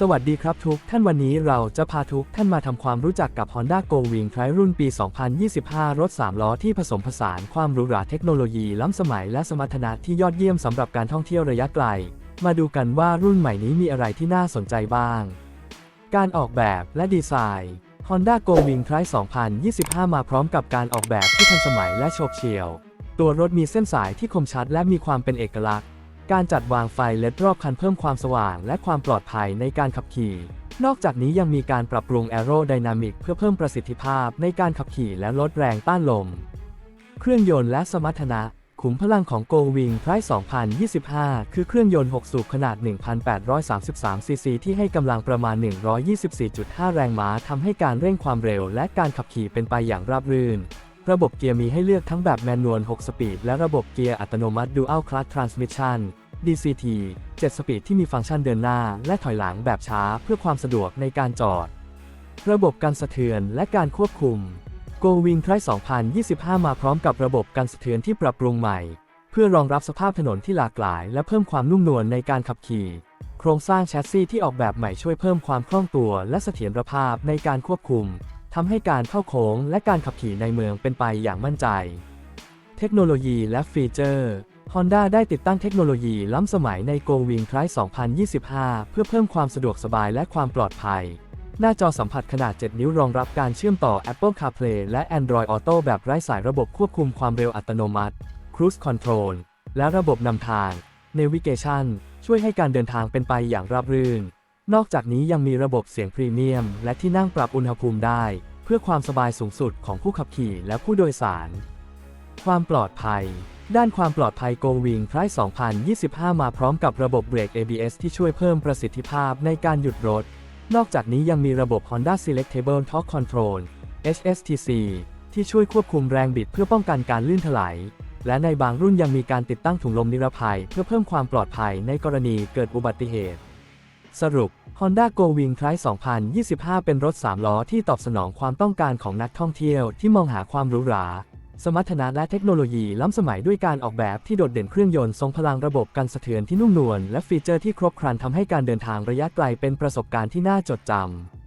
สวัสดีครับทุกท่านวันนี้เราจะพาทุกท่านมาทำความรู้จักกับ Honda Go Wing Tri รุ่นปี 2025 รถ 3 ล้อที่ผสมผสานความหรูหราเทคโนโลยีล้ำสมัยและสมรรถนะที่ยอดเยี่ยมสำหรับการท่องเที่ยวระยะไกล มาดูกันว่ารุ่นใหม่นี้มีอะไรที่น่าสนใจบ้าง การออกแบบและดีไซน์ Honda Go Wing Tri 2025 มาพร้อมกับการออกแบบที่ทันสมัยและโฉบเฉี่ยว ตัวรถมีเส้นสายที่คมชัดและมีความเป็นเอกลักษณ์ การจัดวางไฟเลดรอบคันเพิ่มความสว่างและความปลอดภัยในการขับขี่ นอกจากนี้ยังมีการปรับปรุงแอโรไดนามิกเพื่อเพิ่มประสิทธิภาพในการขับขี่และลดแรงต้านลม เครื่องยนต์และสมรรถนะ ขุมพลังของ Go Wing Tri 2025 คือเครื่องยนต์ 6 สูบขนาด 1,833ซีซีที่ให้กำลังประมาณ 124.5 แรงม้าทำให้การเร่งความเร็วและการขับขี่เป็นไปอย่างราบรื่น ระบบเกียร์มีให้เลือกทั้งแบบแมนนวล 6 สปีด และระบบเกียร์อัตโนมัติ Dual Clutch Transmission DCT 7 สปีดที่มีฟังก์ชันเดินหน้า และถอยหลังแบบช้าเพื่อความสะดวกในการจอด ระบบการสะเทือนและการควบคุม Go Wing Tri 2025 มาพร้อมกับระบบการสะเทือนที่ปรับปรุงใหม่ เพื่อรองรับสภาพถนนที่หลากหลาย และเพิ่มความนุ่มนวลในการขับขี่ โครงสร้างแชสซีที่ออกแบบใหม่ช่วยเพิ่มความคล่องตัว และเสถียรภาพในการควบคุม ทำให้การเข้าโค้งและการขับขี่ในเมืองเป็นไปอย่างมั่นใจ เทคโนโลยีและฟีเจอร์ Honda ได้ติดตั้งเทคโนโลยีล้ำสมัยใน Go Wing Tri 2025 เพื่อเพิ่มความสะดวกสบายและความปลอดภัย หน้าจอสัมผัสขนาด 7 นิ้วรองรับการเชื่อมต่อ Apple CarPlay และ Android Auto แบบไร้สายระบบควบคุมความเร็วอัตโนมัติ Cruise Control และระบบนำทาง Navigation ช่วยให้การเดินทางเป็นไปอย่างราบรื่น นอกจากนี้ยังมีระบบเสียงพรีเมียม และที่นั่งปรับอุณหภูมิได้ เพื่อความสบายสูงสุดของผู้ขับขี่และผู้โดยสาร ความปลอดภัย ด้านความปลอดภัย Go Wing Tri 2025 มาพร้อมกับระบบเบรก ABS ที่ช่วยเพิ่มประสิทธิภาพในการหยุดรถ นอกจากนี้ยังมีระบบ Honda Selectable Torque Control HSTC ที่ช่วยควบคุมแรงบิดเพื่อป้องกันการลื่นถลายและในบางรุ่นยังมีการติดตั้งถุงลมนิรภัย เพื่อเพิ่มความปลอดภัยในกรณีเกิดอุบัติเหตุ สรุป Honda Go Wing Tri 2025 เป็นรถ 3 ล้อที่ตอบสนองความต้องการของนักท่องเที่ยวที่มองหาความหรูหรา สมรรถนะและเทคโนโลยีล้ำสมัยด้วยการออกแบบที่โดดเด่นเครื่องยนต์ทรงพลังระบบกันสะเทือนที่นุ่มนวลและฟีเจอร์ที่ครบครันทำให้การเดินทางระยะไกลเป็นประสบการณ์ที่น่าจดจำ